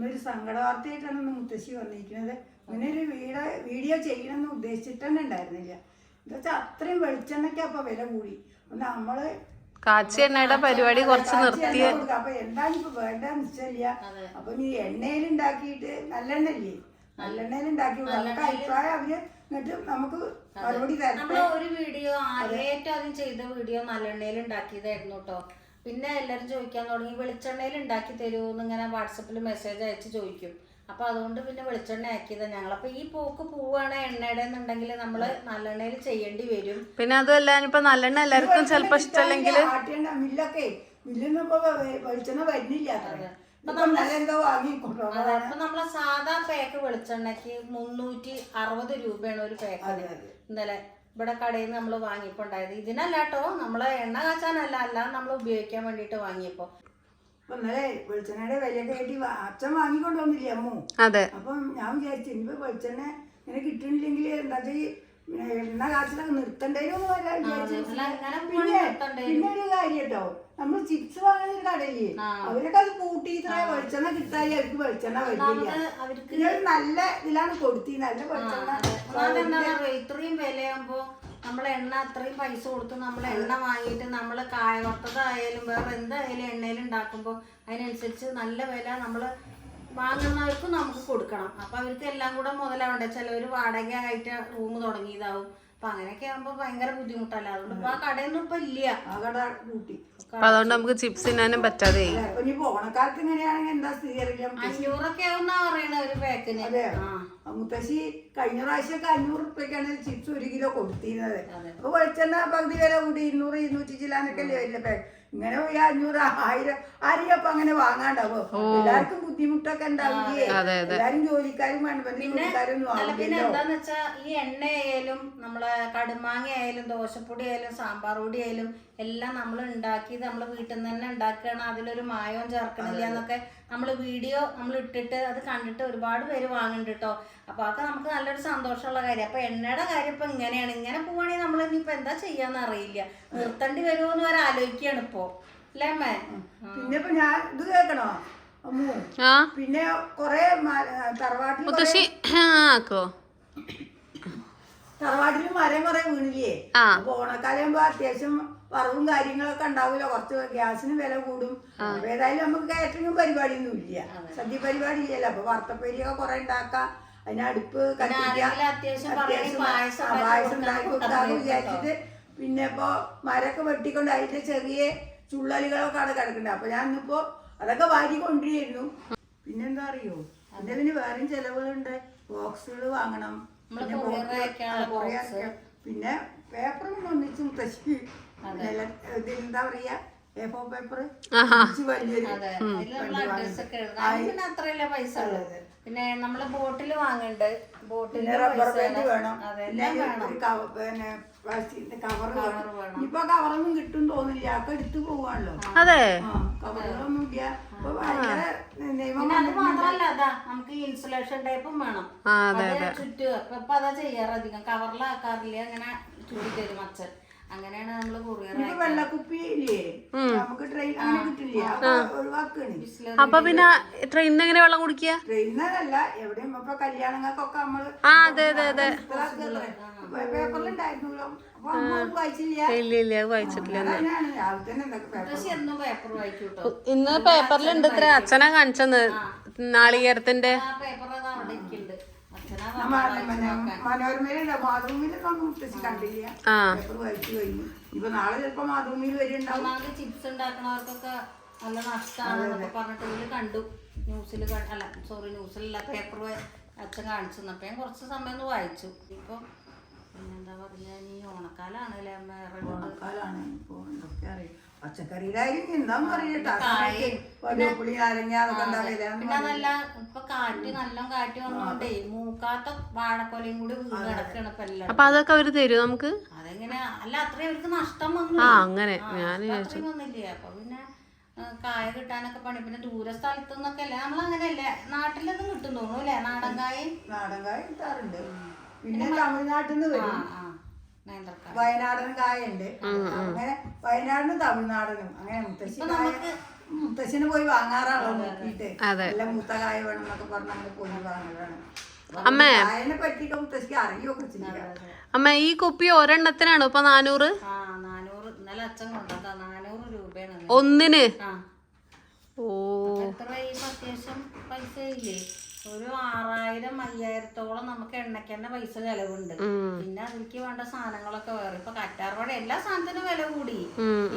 ഒന്നൊരു സങ്കട വാർത്തയായിട്ടാണ് ഇന്ന് മുത്തശ്ശി വന്നിരിക്കുന്നത്. അങ്ങനെ ഒരു വീഡിയോ വീഡിയോ ചെയ്യണമെന്ന് ഉദ്ദേശിച്ചിട്ട് തന്നെ ഉണ്ടായിരുന്നില്ല. എന്താ വെച്ചാൽ അത്രയും വെളിച്ചെണ്ണയ്ക്ക് അപ്പൊ വില കൂടി. ഒന്ന് നമ്മൾ കാച്ചി എണ്ണയുടെ പരിപാടി കുറച്ച് നിർത്തി. അപ്പൊ എന്താണ് ഇപ്പൊ വേണ്ടെന്ന് വെച്ചില്ല അപ്പൊ നീ എണ്ണയിൽ ഉണ്ടാക്കിയിട്ട് നല്ലെണ്ണല്ലേ നല്ലെണ്ണയിൽ ഉണ്ടാക്കി. നമുക്ക് അഭിപ്രായം അവർ എന്നിട്ട് നമുക്ക് മറുപടി തരാം ഒരു വീഡിയോ ഏറ്റവും ആദ്യം ചെയ്ത വീഡിയോ നല്ലെണ്ണയിൽ ഉണ്ടാക്കിയതായിരുന്നു കേട്ടോ. പിന്നെ എല്ലാരും ചോദിക്കാൻ തുടങ്ങി വെളിച്ചെണ്ണയിൽ ഉണ്ടാക്കി തരുമോ ഇങ്ങനെ വാട്സപ്പിൽ മെസ്സേജ് അയച്ച് ചോദിക്കും. അപ്പൊ അതുകൊണ്ട് പിന്നെ വെളിച്ചെണ്ണ ആക്കിയതാണ് ഞങ്ങൾ അപ്പൊ ഈ പോക്ക് പോവാണ് എണ്ണയുടെ എന്നുണ്ടെങ്കിൽ നമ്മൾ നല്ലെണ്ണയിൽ ചെയ്യേണ്ടി വരും. പിന്നെ അതുമല്ല ഇപ്പൊ നല്ലെണ്ണ എല്ലാവർക്കും ചിലപ്പോ ഇഷ്ടമല്ലെങ്കിൽ മില്ലൊക്കെ. മില്ലിന്ന് ഇപ്പൊ വെളിച്ചെണ്ണ വരുന്നില്ല അപ്പൊ നമ്മളെ സാധാ പാക്ക് വെളിച്ചെണ്ണക്ക് മുന്നൂറ്റി അറുപത് രൂപയാണ് ഒരു പേക്ക് ഇന്നലെ. ഇവിടെ കടയിൽ നിന്ന് നമ്മൾ വാങ്ങിയപ്പോൾ ഉണ്ടായത്. ഇതിനല്ല കേട്ടോ നമ്മളെ എണ്ണ കാച്ചാനല്ല അല്ലാതെ നമ്മൾ ഉപയോഗിക്കാൻ വേണ്ടിയിട്ട് വാങ്ങിയപ്പോ. അപ്പൊ ഇന്നലെ വെളിച്ചെണ്ണയുടെ വില കയറ്റി അച്ഛൻ വാങ്ങിക്കൊണ്ട് വന്നില്ലേ അമ്മു? അതെ. അപ്പം ഞാൻ വിചാരിച്ചു ഇനിയിപ്പോ വെളിച്ചെണ്ണ ഇങ്ങനെ കിട്ടണില്ലെങ്കിൽ എന്താ എണ്ണ കാച്ചിലൊക്കെ അല്ല, പോവാൻ പിന്നെ പിന്നെ ഒരു കാര്യം കേട്ടോ നമ്മൾ ചിപ്സ് വാങ്ങുന്ന ഒരു കടയില്ലേ? അവരൊക്കെ അത് കൂട്ടി ഇത്ര വെളിച്ചെണ്ണ കിട്ടാതെ അവർക്ക് വെളിച്ചെണ്ണ അവർക്ക് നല്ല ഇതിലാണ് കൊടുത്തി നല്ല വെളിച്ചെണ്ണ ഇത്രയും വിലയാകുമ്പോ നമ്മൾ എണ്ണ അത്രയും പൈസ കൊടുത്ത് നമ്മൾ എണ്ണ വാങ്ങിയിട്ട് നമ്മൾ കായവത്തതായാലും വേറെ എന്തായാലും എണ്ണയിൽ ഉണ്ടാക്കുമ്പോൾ അതിനനുസരിച്ച് നല്ല വില നമ്മൾ വാങ്ങുന്നവർക്കും നമുക്ക് കൊടുക്കണം. അപ്പൊ അവർക്ക് എല്ലാം കൂടെ മുതലാവണ്ടേ? ചിലവർ വാടക ആയിട്ട് റൂം തുടങ്ങിയതാവും. അപ്പൊ അങ്ങനെയൊക്കെ ആകുമ്പോ ഭയങ്കര ബുദ്ധിമുട്ടല്ല? അതുകൊണ്ട് ഇപ്പൊ ആ കടയൊന്നും ഇപ്പൊ ഇല്ല. ആ കട കൂട്ടി. അപ്പൊ അതുകൊണ്ട് നമുക്ക് ചിപ്സ് തിന്നാനും പറ്റാതെ അല്ല, ഇപ്പൊ ഇനി ഓണക്കാലത്ത് ഇങ്ങനെയാണെങ്കിൽ എന്താ സ്ഥിതി അറിയില്ല അഞ്ഞൂറൊക്കെ ആവുന്ന പറയണ ഒരു പാക്കിന്. അതെ. മുത്തശ്ശി കഴിഞ്ഞ പ്രാവശ്യമൊക്കെ അഞ്ഞൂറ് റുപ്യക്കാണ് ചിപ്സ് ഒരു കിലോ കൊടുത്തിരുന്നത്. അപ്പൊ വെളിച്ചെണ്ണ പകുതി വില കൂടി ഇരുന്നൂറ് ഇരുന്നൂറ്റി ചില്ലാനൊക്കെ അല്ലേ വലിയ പാക്ക് ഇങ്ങനെ പോയി അഞ്ഞൂറ് ആയിരം ആരെയും അപ്പൊ അങ്ങനെ വാങ്ങാണ്ടാവോ? എല്ലാവർക്കും ബുദ്ധിമുട്ടൊക്കെ ഉണ്ടാവില്ലേ എല്ലാരും ജോലിക്കാരും വേണ്ട പിന്നെ എന്താന്ന് വെച്ചാ ഈ എണ്ണ ആയാലും നമ്മളെ കടുമാങ്ങ ആയാലും ദോശപ്പൊടി ആയാലും സാമ്പാർ പൊടി ആയാലും എല്ലാം നമ്മൾ ഉണ്ടാക്കി നമ്മൾ വീട്ടിൽ നിന്ന് തന്നെ ഉണ്ടാക്കുകയാണ്. അതിലൊരു മായവും ചേർക്കണില്ല എന്നൊക്കെ നമ്മൾ വീഡിയോ നമ്മൾ ഇട്ടിട്ട് അത് കണ്ടിട്ട് ഒരുപാട് പേര് വാങ്ങുന്നുണ്ട് കേട്ടോ അപ്പൊ അതൊക്കെ നമുക്ക് നല്ലൊരു സന്തോഷമുള്ള കാര്യം. അപ്പോൾ എണ്ണയുടെ കാര്യം ഇപ്പൊ ഇങ്ങനെയാണ്. ഇങ്ങനെ പോവാണെങ്കിൽ നമ്മൾ ഇനിയിപ്പോ എന്താ ചെയ്യാന്ന് അറിയില്ല. നിർത്തേണ്ടി വരുമോ എന്ന് വരെ ആലോചിക്കുകയാണ് ഇപ്പോ. അല്ലേ അമ്മേ? പിന്നെ ഇപ്പൊ ഞാൻ ഇത് കേൾക്കണോ? പിന്നെ കൊറേ തറവാട്ടിൽ തറവാട്ടിൽ മരം കുറെ വീണില്ലേ. അപ്പൊ ഓണക്കാലാകുമ്പോ അത്യാവശ്യം വറവും കാര്യങ്ങളൊക്കെ ഉണ്ടാവില്ല കുറച്ച് ഗ്യാസിന് വില കൂടും. ഏതായാലും നമുക്ക് കാറ്ററിംഗും പരിപാടിയൊന്നും ഇല്ല. സദ്യ പരിപാടി ഇല്ലല്ലോ. അപ്പൊ വറുത്തപ്പേരിയൊക്കെ കുറെ ഉണ്ടാക്കാം. അതിനടുപ്പ് അത്യാവശ്യം പായസം ഉണ്ടാക്കി വിചാരിച്ചിട്ട് പിന്നെ ഇപ്പൊ മരമൊക്കെ വെട്ടിക്കൊണ്ട് അതിന്റെ ചെറിയ ചുള്ളലുകളൊക്കെ അവിടെ കിടക്കുന്നുണ്ട് അപ്പൊ ഞാൻ ഇന്നിപ്പോ അതൊക്കെ വാരി കൊണ്ടിരുന്നു പിന്നെന്താ അറിയോ? എന്റെ പിന്നെ വേറെയും ചെലവുകളുണ്ട്. ബോക്സുകൾ വാങ്ങണം. പിന്നെ. പിന്നെ പേപ്പറും ഒന്നിച്ചും മുത്തശ്ശി എന്താ പറയാ? പേപ്പർ വലിയൊരു അത്രയല്ലേ പൈസ ഉള്ളത് പിന്നെ നമ്മൾ ബോട്ടിൽ വാങ്ങണ്ട്. ബോട്ടിൽ റബ്ബർ ബാൻഡ് വേണം. പിന്നെ കവർ വേണം. ഇപ്പൊ കവറൊന്നും കിട്ടും തോന്നില്ല. അതൊക്കെ എടുത്തു പോവാണല്ലോ. അതെ. ആ കവറുകളൊന്നും ഇല്ല. ഇപ്പൊ ഭയങ്കര നിയമം പിന്നെ അത് മാത്രല്ല അതാ നമുക്ക് ഇൻസുലേഷൻ ടൈപ്പും വേണം. ചുറ്റുക. ഇപ്പൊ ഇപ്പൊ അതാ ചെയ്യാറ് അധികം. കവറിലാക്കാറില്ല അങ്ങനെ ചുറ്റി തരും അച്ഛൻ. അങ്ങനെയാണ് നമ്മൾ കൊറിയർ വെള്ളക്കുപ്പി ഇല്ലേ നമുക്ക് ട്രെയിൻ അങ്ങനെ കിട്ടില്ലേ? അപ്പൊ ഒഴിവാക്കാണ്. അപ്പൊ പിന്നെ ട്രെയിനിന് എങ്ങനെ വെള്ളം കുടിക്കുക? ട്രെയിനല്ല എവിടെയും ഇപ്പൊ കല്യാണങ്ങൾക്കൊക്കെ നമ്മൾ ആ അതെ അതെ പേപ്പറിലുണ്ടായിരുന്നല്ലോ ഇന്ന്. പേപ്പറിലുണ്ട് ഇത്ര. അച്ഛനെ കാണിച്ചെന്ന് നാളികേരത്തിന്റെ മനോരമയിലുണ്ടോ മാതൃഭൂമിയിലൊന്നും മുത്തശ്ശി കണ്ടില്ല. പേപ്പർ വായിച്ചു കഴിഞ്ഞു ഇപ്പൊ നാളെ ചിലപ്പോ മാതൃഭൂമിയിൽ വരുന്നുണ്ടാവും. ചിപ്സ് ഉണ്ടാക്കണവർക്കൊക്കെ നല്ല നഷ്ടമാണെന്നൊക്കെ പറഞ്ഞിട്ട് ഇതിൽ കണ്ടു. ന്യൂസിൽ അല്ല സോറി ന്യൂസിലല്ല പേപ്പർ അച്ഛൻ കാണിച്ചു അപ്പൊ ഞാൻ കുറച്ച് സമയം ഒന്ന് വായിച്ചു. ഇപ്പൊ പിന്നെന്താ പറഞ്ഞ? ഈ ഓണക്കാലാണല്ലേ അമ്മ ഏറെ കൊണ്ട് ഇപ്പൊ എന്തൊക്കെ അറിയാം. പച്ചക്കറിയിലായാലും എന്താന്ന് പറയട്ടെ പുളി നാരങ്ങ അതൊക്കെ എന്താ വില പിന്നെ അതല്ല ഇപ്പൊ കാറ്റ് നല്ല കാറ്റ് വന്നോണ്ടേ മൂക്കാത്ത വാഴക്കൊലയും കൂടി കിടക്കാണ് അപ്പൊ അതൊക്കെ അവർ തരും നമുക്ക്? അതെങ്ങനെ? അല്ല അത്രയും അവർക്ക് നഷ്ടം വന്നു. ആ അങ്ങനെ. ഞാൻ അത്രയും വന്നില്ലേ? അപ്പൊ പിന്നെ കായ കിട്ടാനൊക്കെ പണി. പിന്നെ ദൂര സ്ഥലത്തു നിന്നൊക്കെ അല്ലേ? നമ്മൾ അങ്ങനെയല്ലേ നാട്ടിലൊന്നും കിട്ടും തോന്നുന്നു അല്ലേ? നാടൻ കായും? നാടൻ കായ കിട്ടാറുണ്ട്. പിന്നെ തമിഴ്നാട്ടിൽ നിന്ന് വരും. വയനാടൻ കായുണ്ട് അങ്ങനെ വയനാടിനും തമിഴ്നാടിനും അങ്ങനെ മുത്തശ്ശി മുത്തശ്ശിന് പോയി വാങ്ങാറാണോ നോക്കിയിട്ട്. അതെ. നല്ല മൂത്ത കായ വേണം എന്നൊക്കെ പറഞ്ഞ് അങ്ങനെ പോയി വാങ്ങലാണ് അമ്മേ. കായനെ പറ്റിയിട്ട് മുത്തശ്ശിക്ക് അറിയൊക്കെ ചെയ്യാം അമ്മ ഈ കുപ്പി ഒരെണ്ണത്തിനാണോ ഇപ്പൊ നാനൂറ്? ഇന്നലെ അച്ഛൻ കൊണ്ടുവന്നാ നാനൂറ് രൂപയാണ്. ഒന്നിന്? ആ. ഓ. എത്ര ഈ അത്യാവശ്യം പൈസ ഇല്ലേ? ഒരു ആറായിരം അയ്യായിരത്തോളം നമുക്ക് എണ്ണയ്ക്ക് തന്നെ പൈസ ചെലവുണ്ട്. പിന്നെ അതിലേക്ക് വേണ്ട സാധനങ്ങളൊക്കെ വേറെ. ഇപ്പൊ കറ്റാർവാട എല്ലാ സാധനത്തിനും വില കൂടി.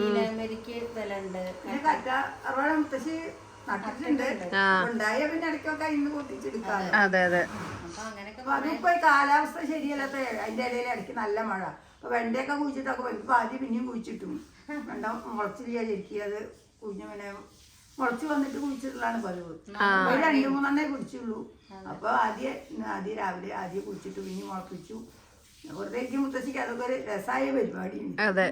ഈലമരിക്ക് വില ഉണ്ട് പിന്നെ കറ്റ അവിടെ മുത്തശ്ശി നട്ടിട്ടുണ്ട്. ഉണ്ടായ പിന്നെ ഇടയ്ക്കൊക്കെ ഇന്ന് പൊട്ടിച്ചെടുക്കാം അതെ. അതെ അപ്പൊ അങ്ങനെയൊക്കെ അപ്പൊ അതിപ്പോ കാലാവസ്ഥ ശരിയല്ലാത്ത അതിന്റെ ഇടയിൽ ഇടയ്ക്ക് നല്ല മഴ. അപ്പൊ വെണ്ടയൊക്കെ കുഴിച്ചിട്ടൊക്കെ വരും ഇപ്പൊ ആദ്യം പിന്നെയും കുഴിച്ചിട്ടും. വെണ്ട മുളച്ചില്ല ശരിക്കും അത് കുഞ്ഞു പിന്നെ മുളച്ച് വന്നിട്ട് കുഴിച്ചിട്ടുള്ളതാണ് പതിവ്. ഒരു രണ്ടു മൂന്നെണ്ണേ കുടിച്ചുള്ളൂ അപ്പൊ ആദ്യം ആദ്യം രാവിലെ ആദ്യം കുടിച്ചിട്ട് പിന്നെ മുളപ്പിച്ചു. വെറുതെ എനിക്ക് മുത്തശ്ശിക്ക് അതൊക്കെ ഒരു രസമായ പരിപാടിയുണ്ട് അതെ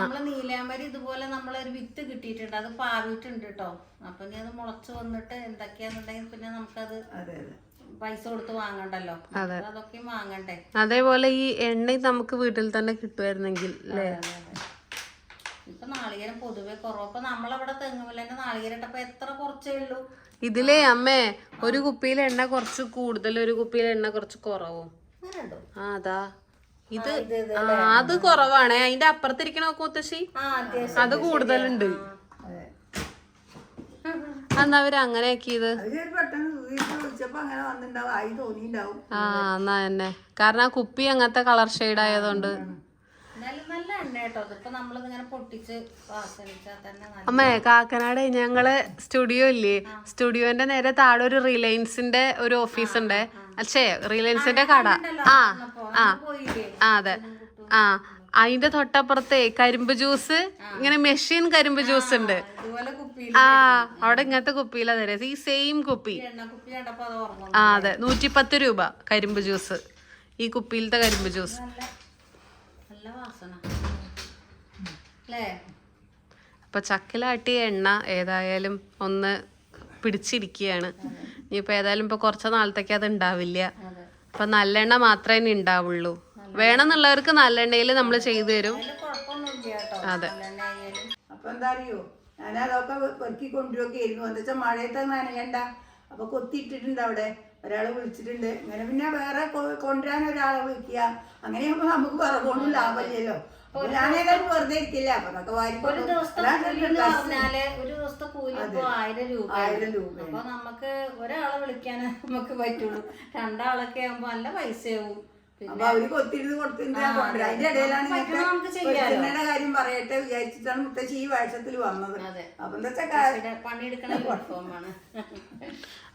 നമ്മൾ നീലാമ്പരി ഇതുപോലെ നമ്മളൊരു വിത്ത് കിട്ടിയിട്ടുണ്ട്. അത് പാവിട്ടുണ്ട് കേട്ടോ അപ്പൊ ഇനി അത് മുളച്ചു വന്നിട്ട് എന്തൊക്കെയാന്നുണ്ടെങ്കിൽ പിന്നെ നമുക്കത് അതെ അതെ. പൈസ കൊടുത്ത് വാങ്ങണ്ടല്ലോ. അതൊക്കെ വാങ്ങണ്ടേ? അതേപോലെ ഈ എണ്ണ നമുക്ക് വീട്ടിൽ തന്നെ കിട്ടുമായിരുന്നെങ്കിൽ ഇപ്പൊ നാളികേരം പൊതുവെ കുറവ്. അപ്പൊ നമ്മളവിടെ തെങ്ങുമല്ലേന്റെ നാളികേരം ഇട്ടപ്പോ എത്ര കുറച്ചേ ഉള്ളൂ? ഇതിലേ അമ്മേ ഒരു കുപ്പിയിൽ എണ്ണ കുറച്ച് കൂടുതൽ ഒരു കുപ്പിയിൽ എണ്ണ കുറച്ച് കുറവും. ആ അതാ. ഇത് ആ അത് കുറവാണ്. അതിന്റെ അപ്പുറത്തിരിക്കണ കൂത്തശ്ശി? ആ അത്യാവശ്യം അത് കൂടുതലുണ്ട്. അതെ. എന്നാ അവർ അങ്ങനെ ആക്കിയത് ആ എന്നാ തന്നെ. കാരണം ആ കുപ്പി അങ്ങനത്തെ കളർ ഷെയ്ഡ് ആയതുകൊണ്ട്. അമ്മേ കാക്കനാട് ഞങ്ങൾ സ്റ്റുഡിയോ ഇല്ലേ? സ്റ്റുഡിയോന്റെ നേരെ താഴെ ഒരു റിലയൻസിന്റെ ഒരു ഓഫീസ് ഉണ്ട് അച്ഛേ റിലയൻസിന്റെ കട. ആ ആ. ആ അതെ. ആ അതിന്റെ തൊട്ടപ്പുറത്തെ കരിമ്പ് ജ്യൂസ് ഇങ്ങനെ മെഷീൻ കരിമ്പ് ജ്യൂസ് ഉണ്ട്. ആ അവിടെ ഇങ്ങനത്തെ കുപ്പിയിലാ തരാ. ഈ സെയിം കുപ്പി. ആ അതെ. നൂറ്റിപ്പത്ത് രൂപ കരിമ്പ് ജ്യൂസ്. ഈ കുപ്പിയിലത്തെ കരിമ്പ് ജ്യൂസ്. നല്ല വാസന. അല്ലേ? അപ്പൊ ചക്കിലാട്ടിയ എണ്ണ ഏതായാലും ഒന്ന് പിടിച്ചിരിക്കുകയാണ് ഇനിയിപ്പോ ഏതായാലും ഇപ്പൊ കുറച്ച് നാളത്തേക്ക് അത് ഉണ്ടാവില്ല. അപ്പൊ നല്ലെണ്ണ മാത്രമേ ഇനി ഉണ്ടാവുള്ളൂ. വേണമെന്നുള്ളവർക്ക് നല്ലെണ്ണയിൽ നമ്മൾ ചെയ്തു തരും. അതെ. അപ്പൊ എന്താ അറിയോ? ഞാനതൊക്കെ പെറുക്കി എന്താ വെച്ചാൽ മഴയത്ത് നനയണ്ട. അപ്പൊ കൊത്തിയിട്ടിട്ടുണ്ട് അവിടെ. ഒരാൾ വിളിച്ചിട്ടുണ്ട്. അങ്ങനെ പിന്നെ വേറെ കൊണ്ടുവരാൻ ഒരാളെ വിളിക്കുക. അങ്ങനെയാകുമ്പോ നമുക്ക് വിറകൊണ്ടും ലാഭമില്ലല്ലോ. ഞാനേതായാലും വെറുതെ ഇരിക്കില്ല. അപ്പൊ അതൊക്കെ ഒരു ദിവസത്തെ ഒരു ദിവസത്തെ കൂലി ആയിരം രൂപ ആയിരം രൂപ അപ്പൊ നമുക്ക് ഒരാളെ വിളിക്കാൻ നമുക്ക് പറ്റുള്ളൂ. രണ്ടാളൊക്കെ ആകുമ്പോ നല്ല പൈസയാവും. അപ്പൊ അവർ കൊത്തിരുന്ന് കൊടുത്തിട്ടുണ്ട് അതിന്റെ ഇടയിലാണ് ചെയ്യാലോ. കാര്യം പറയട്ടെ വിചാരിച്ചിട്ടാണ് മുത്തശ്ശി ഈ വേഷത്തിൽ വന്നത്. അപ്പൊ എന്താ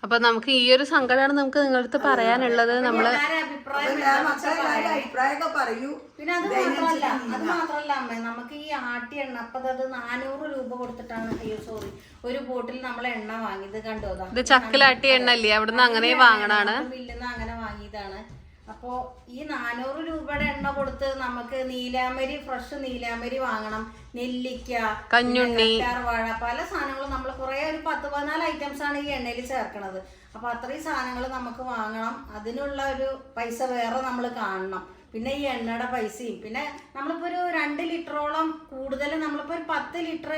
അപ്പൊ നമുക്ക് ഈ ഒരു സങ്കടമാണ് നമുക്ക് നിങ്ങളടുത്ത് പറയാനുള്ളത്. നമ്മൾ അഭിപ്രായമൊക്കെ പറയൂ. പിന്നെ അത് മാത്രല്ല അത് മാത്രല്ല അമ്മ നമുക്ക് ഈ ആട്ടി എണ്ണ അപ്പൊ അത് നാനൂറ് രൂപ കൊടുത്തിട്ടാണ് അയ്യോ സോറി ഒരു ബോട്ടിൽ നമ്മൾ എണ്ണ വാങ്ങിയത് കണ്ടോ? ദാ. ഇത് ചക്കിലാട്ടിയ എണ്ണ അല്ലേ അവിടുന്ന് അങ്ങനെ വാങ്ങണാണ് മില്ലിന്ന് അങ്ങനെ വാങ്ങിയതാണ്. അപ്പോ ഈ നാനൂറ് രൂപയുടെ എണ്ണ കൊടുത്ത് നമുക്ക് നീലാമരി ഫ്രഷ് നീലാമരി വാങ്ങണം. നെല്ലിക്ക കഞ്ഞുണ്ണി. വാഴ പല സാധനങ്ങളും നമ്മൾ കുറെ ഒരു പത്ത് പതിനാല് ഐറ്റംസ് ആണ് ഈ എണ്ണയിൽ ചേർക്കണത്. അപ്പൊ അത്രയും സാധനങ്ങൾ നമുക്ക് വാങ്ങണം. അതിനുള്ള ഒരു പൈസ വേറെ നമ്മൾ കാണണം. പിന്നെ ഈ എണ്ണയുടെ പൈസയും. പിന്നെ നമ്മളിപ്പോ ഒരു രണ്ട് ലിറ്ററോളം കൂടുതൽ നമ്മളിപ്പോ ഒരു പത്ത് ലിറ്റർ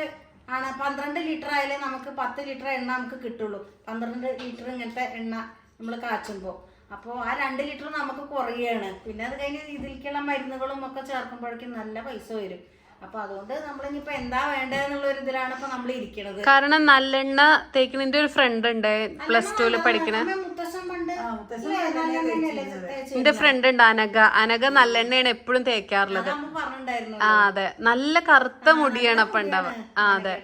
ആണ്. പന്ത്രണ്ട് ലിറ്റർ ആയാലേ നമുക്ക് പത്ത് ലിറ്റർ എണ്ണ നമുക്ക് കിട്ടുള്ളൂ. പന്ത്രണ്ട് ലിറ്റർ ഇങ്ങനത്തെ എണ്ണ നമ്മൾ കാച്ചുമ്പോൾ അപ്പോൾ ആ രണ്ട് ലിറ്റർ നമുക്ക് കുറയുകയാണ് പിന്നെ അത് കഴിഞ്ഞ് ഇതിലേക്കുള്ള മരുന്നുകളും ഒക്കെ ചേർക്കുമ്പോഴേക്കും നല്ല പൈസ വരും. അപ്പൊ അതുകൊണ്ട് നമ്മളിനിയിപ്പോൾ എന്താ വേണ്ടതെന്നുള്ള ഒരു ഇതിലാണ് ഇപ്പൊ നമ്മൾ ഇരിക്കണത്. കാരണം നല്ലെണ്ണ തേക്കുന്നതിന്റെ ഒരു ഫ്രണ്ട് ഉണ്ട്. പ്ലസ് ടുവിൽ പഠിക്കണ? എന്റെ ഫ്രണ്ട് ഉണ്ട് അനഘ. അനഘ നല്ലെണ്ണയാണ് എപ്പോഴും തേക്കാറുള്ളത്. ആ അതെ. നല്ല കറുത്ത മുടിയാണ് അപ്പൊ ഉണ്ടാവുക ആ അതെ.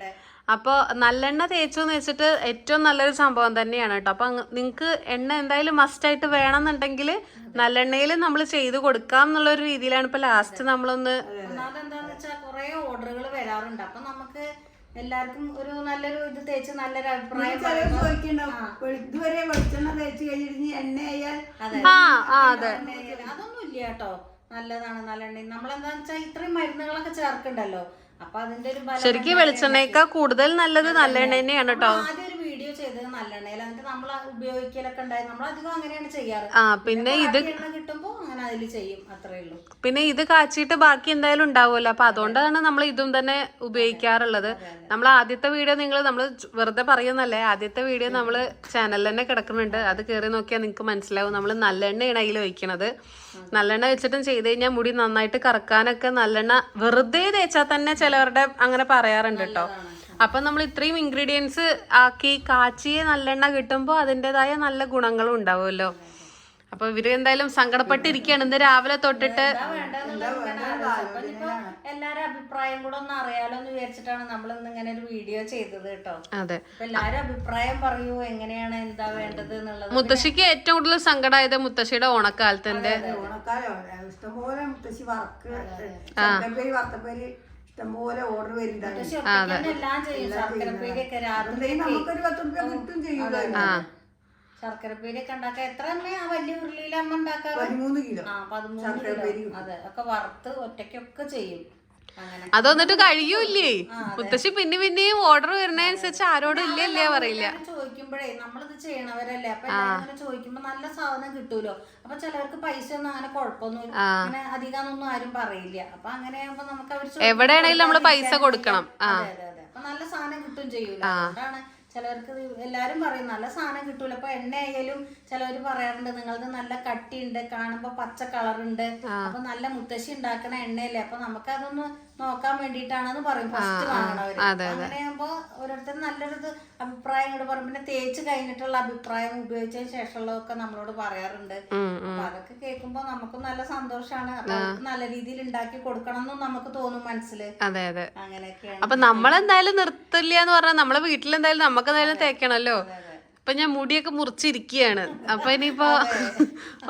അപ്പൊ നല്ലെണ്ണ തേച്ചു എന്ന് വെച്ചിട്ട് ഏറ്റവും നല്ലൊരു സംഭവം തന്നെയാണ് കേട്ടോ. അപ്പൊ നിങ്ങൾക്ക് എണ്ണ എന്തായാലും മസ്റ്റ് ആയിട്ട് വേണമെന്നുണ്ടെങ്കിൽ നല്ലെണ്ണയിൽ നമ്മൾ ചെയ്ത് കൊടുക്കാം എന്നുള്ള ഒരു രീതിയിലാണ് ഇപ്പൊ ലാസ്റ്റ് നമ്മളൊന്ന് എന്താന്ന് വെച്ചാൽ കുറേ ഓർഡറുകൾ വരാറുണ്ട്. അപ്പോൾ നമുക്ക് എല്ലാവർക്കും ഒരു നല്ലൊരു ഇത് തേച്ച് നല്ലൊരു അഭിപ്രായം ഇതുവരെ വെളിച്ചെണ്ണ തേച്ച് കഴിഞ്ഞിട്ട് എണ്ണയായാൽ ആ ആ അതെ. അതൊന്നും ഇല്ല കേട്ടോ. നല്ലതാണ് നല്ലെണ്ണ. നമ്മളെന്താന്ന് വെച്ചാൽ ഇത്രയും മരുന്നുകളൊക്കെ ചേർക്കണ്ടല്ലോ. ശരിക്കും വെളിച്ചെണ്ണയേക്കാൾ കൂടുതൽ നല്ലത് നല്ലെണ്ണ തന്നെയാണ് കേട്ടോ. ചെയ്തത് നല്ലെണ്ണയിൽ. എന്നിട്ട് നമ്മൾ ഉപയോഗിക്കലൊക്കെ ഉണ്ടായി. നമ്മൾ അധികം അങ്ങനെയാണ് ചെയ്യാറ്. ആ പിന്നെ ഇത് കിട്ടുമ്പോൾ അങ്ങനെ അതിൽ ചെയ്യും. അത്രേ ഉള്ളൂ. പിന്നെ ഇത് കാച്ചിട്ട് ബാക്കി എന്തായാലും ഉണ്ടാവുമല്ലോ. അപ്പൊ അതുകൊണ്ടാണ് നമ്മൾ ഇതും തന്നെ ഉപയോഗിക്കാറുള്ളത്. നമ്മൾ ആദ്യത്തെ വീഡിയോ നിങ്ങൾ നമ്മൾ വെറുതെ പറയുന്നല്ലേ? ആദ്യത്തെ വീഡിയോ നമ്മൾ ചാനലിൽ തന്നെ കിടക്കുന്നുണ്ട്. അത് കയറി നോക്കിയാൽ നിങ്ങൾക്ക് മനസ്സിലാവും. നമ്മൾ നല്ലെണ്ണയാണ് അതിൽ ഒഴിക്കണത് നല്ലെണ്ണ വെച്ചിട്ടും ചെയ്ത് കഴിഞ്ഞാൽ മുടി നന്നായിട്ട് കറക്കാനൊക്കെ നല്ലെണ്ണ വെറുതെ തേച്ചാൽ തന്നെ ചിലവരുടെ അങ്ങനെ പറയാറുണ്ട് കേട്ടോ അപ്പൊ നമ്മൾ ഇത്രയും ഇൻഗ്രീഡിയൻസ് ആക്കി കാച്ചിയ നല്ലെണ്ണ കിട്ടുമ്പോൾ അതിന്റെതായ നല്ല ഗുണങ്ങളും ഉണ്ടാവുമല്ലോ. അപ്പൊ ഇവർ എന്തായാലും സങ്കടപ്പെട്ടിരിക്കുകയാണ്. ഇന്ന് രാവിലെ തൊട്ടിട്ട് എല്ലാരും അഭിപ്രായം കൂടെ ഒന്ന് അറിയാലോ എന്ന് വിചാരിച്ചിട്ടാണ് നമ്മൾ ഇന്ന് ഇങ്ങനെ ഒരു വീഡിയോ ചെയ്തത് കേട്ടോ. അതെ. എല്ലാരും അഭിപ്രായം പറയൂ. എങ്ങനെയാണ് എന്താ വേണ്ടത് എന്നുള്ളത്. മുത്തശ്ശിക്ക് ഏറ്റവും കൂടുതൽ സങ്കടമായത് മുത്തശ്ശിയുടെ ഓണക്കാലത്തിന്റെ ഓണക്കാലം. ഇഷ്ടംപോലെ മുത്തശ്ശി വർക്ക് വറുത്തപ്പേരി ഇഷ്ടംപോലെ ഓർഡർ എല്ലാം ചെയ്യും. ശർക്കരപ്പേരിയൊക്കെ രാത്രി അതുകൊണ്ട് നമുക്കൊരു പത്ത് റുപ്യ കിട്ടും ചെയ്യൂല ശർക്കരപ്പേരിയൊക്കെ ഉണ്ടാക്കാൻ എത്ര അമ്മ ആ വലിയ ഉരുളിയിൽ അമ്മ ഉണ്ടാക്കാറ്? പതിമൂന്ന് കിലോ. ആ പതിമൂന്ന് കിലോ. അതെ ഒക്കെ വറുത്ത് ഒറ്റയ്ക്കൊക്കെ ചെയ്യും. അതൊന്നിട്ട് കഴിയൂല്ലേ? മുത്തശ്ശി പിന്നെ പിന്നെയും ഓർഡർ വരുന്നതനുസരിച്ച് ആരോടും ഇല്ല ഇല്ലേ പറയില്ല. ചോദിക്കുമ്പോഴേ നമ്മളിത് ചെയ്യണവരല്ലേ? അപ്പൊ ചോദിക്കുമ്പോ നല്ല സാധനം കിട്ടൂലോ? അപ്പൊ ചിലവർക്ക് പൈസ ഒന്നും അങ്ങനെ കുഴപ്പമൊന്നും അങ്ങനെ അധികമൊന്നും ആരും പറയില്ല. അപ്പൊ അങ്ങനെ നമുക്ക് അവർ എവിടെയാണെങ്കിലും നമ്മൾ പൈസ കൊടുക്കണം. അതെ അതെ അപ്പൊ നല്ല സാധനം കിട്ടും ചെയ്യൂല. അതുകൊണ്ടാണ് ചിലവർക്ക് ഇത് എല്ലാരും പറയും നല്ല സാധനം കിട്ടൂല. അപ്പൊ എണ്ണ ആയാലും ചിലവർ പറയാറുണ്ട് നിങ്ങളത് നല്ല കട്ടിയുണ്ട് കാണുമ്പോ പച്ച കളറുണ്ട്. അപ്പൊ നല്ല മുത്തശ്ശി ഉണ്ടാക്കണ എണ്ണയല്ലേ? അപ്പൊ നമുക്ക് അതൊന്ന് നോക്കാൻ വേണ്ടിട്ടാണെന്ന് പറയും ഫസ്റ്റ് വാങ്ങണവര്. അങ്ങനെയാകുമ്പോ ഓരോരുത്തർ നല്ലൊരു അഭിപ്രായം ഇങ്ങോട്ട് പറയും. പിന്നെ തേച്ച് കഴിഞ്ഞിട്ടുള്ള അഭിപ്രായം ഉപയോഗിച്ചതിന് ശേഷമുള്ളതൊക്കെ നമ്മളോട് പറയാറുണ്ട്. അപ്പൊ അതൊക്കെ കേൾക്കുമ്പോ നമുക്കും നല്ല സന്തോഷാണ്. അപ്പൊ നല്ല രീതിയിൽ ഉണ്ടാക്കി കൊടുക്കണം എന്നും നമുക്ക് തോന്നും മനസ്സിൽ അതെ അതെ. അങ്ങനെയൊക്കെയാണ് അപ്പൊ നമ്മളെന്തായാലും നിർത്തില്ല എന്ന് പറഞ്ഞാൽ നമ്മളെ വീട്ടിലെന്തായാലും നമുക്ക് എന്തായാലും തേക്കണല്ലോ അപ്പൊ ഞാൻ മുടിയൊക്കെ മുറിച്ചിരിക്കുകയാണ് അപ്പൊ ഇനിയിപ്പോ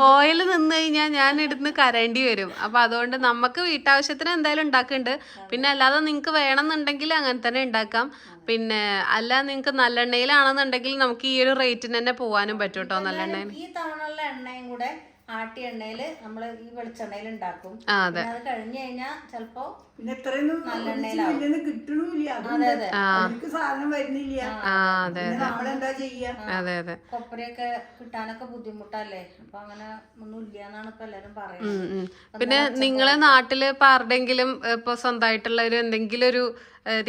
ഓയിൽ നിന്ന് കഴിഞ്ഞാൽ ഞാൻ ഇടുന്ന് കരേണ്ടി വരും. അപ്പൊ അതുകൊണ്ട് നമുക്ക് വീട്ടാവശ്യത്തിന് എന്തായാലും ഉണ്ടാക്കുന്നുണ്ട്. പിന്നെ അല്ലാതെ നിങ്ങൾക്ക് വേണമെന്നുണ്ടെങ്കിൽ അങ്ങനെ തന്നെ ഉണ്ടാക്കാം. പിന്നെ അല്ല നിങ്ങൾക്ക് നല്ലെണ്ണയിലാണെന്നുണ്ടെങ്കിൽ നമുക്ക് ഈ ഒരു റേറ്റിന് തന്നെ പോവാനും പറ്റും കേട്ടോ നല്ലെണ്ണയിൽ എണ്ണയും കൂടെ ആട്ടിയ എണ്ണയിൽ നമ്മൾ ഈ വെളിച്ചെണ്ണയിൽ ഉണ്ടാക്കും. അതെ. കഴിഞ്ഞു കഴിഞ്ഞാൽ ചിലപ്പോ കൊപ്പരയൊക്കെ കിട്ടാനൊക്കെ ബുദ്ധിമുട്ടല്ലേ? അപ്പൊ അങ്ങനെ ഒന്നും ഇല്ല എന്നാണ് ഇപ്പൊ എല്ലാരും പറയുന്നത്. പിന്നെ നിങ്ങളെ നാട്ടിൽ ഇപ്പൊ ആരുടെങ്കിലും ഇപ്പൊ സ്വന്തമായിട്ടുള്ള ഒരു എന്തെങ്കിലും ഒരു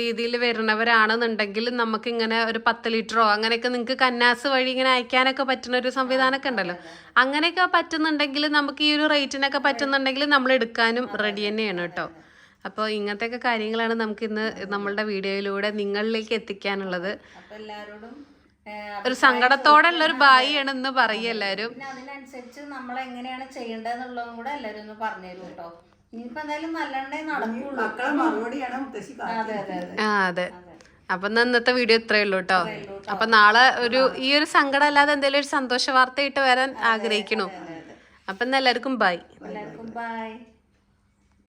രീതിയിൽ വരുന്നവരാണെന്നുണ്ടെങ്കിൽ നമുക്ക് ഇങ്ങനെ ഒരു പത്ത് ലിറ്ററോ അങ്ങനെയൊക്കെ നിങ്ങൾക്ക് കന്നാസ് വഴി ഇങ്ങനെ അയക്കാനൊക്കെ പറ്റുന്ന ഒരു സംവിധാനമൊക്കെ ഉണ്ടല്ലോ. അങ്ങനെയൊക്കെ പറ്റുന്നുണ്ടെങ്കിൽ നമുക്ക് ഈ ഒരു റേറ്റിനൊക്കെ പറ്റുന്നുണ്ടെങ്കിൽ നമ്മൾ എടുക്കാനും റെഡി തന്നെയാണ് കേട്ടോ. അപ്പോൾ ഇങ്ങനത്തെയൊക്കെ കാര്യങ്ങളാണ് നമുക്ക് ഇന്ന് നമ്മളുടെ വീഡിയോയിലൂടെ നിങ്ങളിലേക്ക് എത്തിക്കാനുള്ളത്. ഒരു സങ്കടത്തോടെ ഉള്ള ഒരു ബായിയാണ് ഇന്ന് പറയുക എല്ലാവരും. അതിനനുസരിച്ച് നമ്മൾ എങ്ങനെയാണ് ചെയ്യേണ്ടതെന്നുള്ളതും കൂടെ എല്ലാവരും ഒന്ന് പറഞ്ഞു തരും കേട്ടോ? ഇനിയിപ്പോ എന്തായാലും നല്ലെണ്ണേ നടക്കുള്ളൂ. മക്കളെ മറുപടിയാണ് മുത്തശ്ശി അതെ അതെ അതെ. ആ അതെ. അപ്പൊ ഇന്ന് ഇന്നത്തെ വീഡിയോ ഇത്രയേ ഉള്ളൂ കേട്ടോ അപ്പൊ നാളെ ഒരു ഈ ഒരു സങ്കടം അല്ലാതെ എന്തെങ്കിലും ഒരു സന്തോഷ വാർത്തയായിട്ട് വരാൻ ആഗ്രഹിക്കണു. അപ്പൊ ഇന്ന് എല്ലാവർക്കും ബൈ. എല്ലാവർക്കും ബൈ.